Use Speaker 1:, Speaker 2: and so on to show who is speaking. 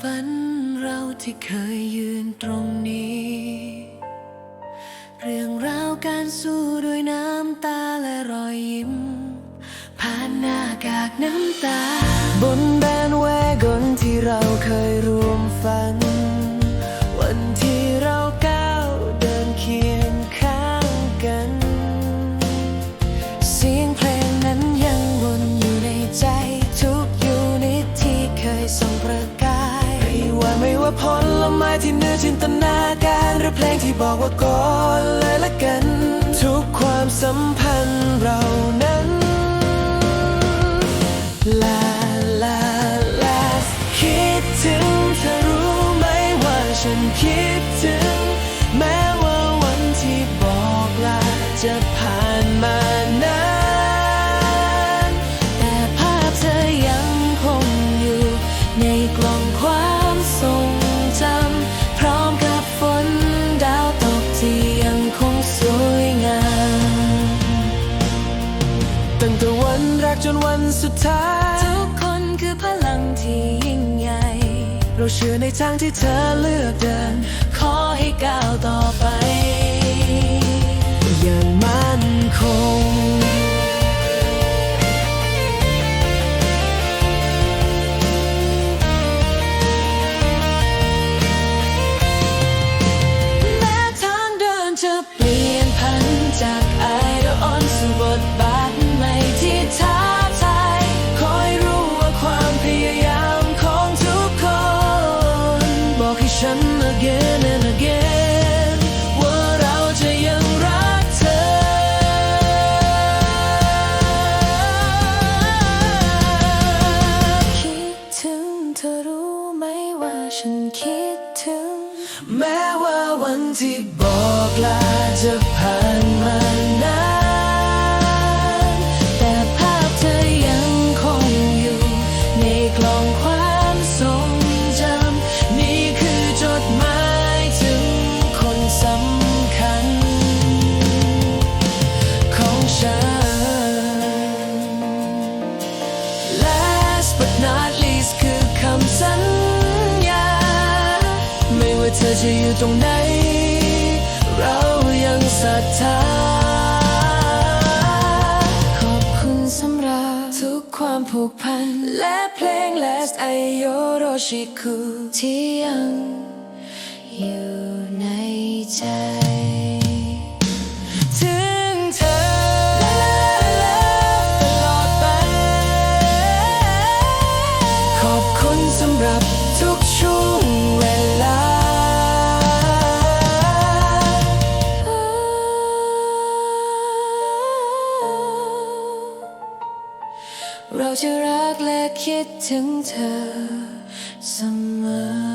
Speaker 1: ฝันเราที่เคยยืนตรงนี้ เรื่องราวการสู้ด้วยน้ำตาและรอยยิ้ม ผ่านหน้ากากน้ำตาบน นนาการหรือเพลงที่บอกว่าก่อนเลยละกัน ทุกความสัมพันธ์เรานั้น ลาลาลาคิดถึงเธอรู้ไหมว่าฉันคิดถึง แม้ว่าวันที่บอกลาจะผ่านมานานแต่ภาพเธอยังคงอยู่ในกล่องความทรง นวันสุดท้าย ทุกคนคือพลังที่ยิ่งใหญ่ เราเชื่อในทางที่เธอเลือกเดิน ขอให้ก้าวต่อไป อย่างมั่นคง แม้ทางเดินจะเปลี่ยนพันจาก ฉัน again and again ว่าเราจะยังรักเธอ คิดถึงเธอรู้ไหมว่าฉันคิดถึง แม้ว่าวันที่บอกลาจะผ่านมา but not least คือคำสัญญา ไม่ว่าเธอจะอยู่ตรงไหน เรายังศรัทธา ขอบคุณสำหรับทุกความผูกพัน และเพลง Last Ayoroshiku ที่ยังอยู่ในใจ เราจะรักและคิดถึงเธอเสมอ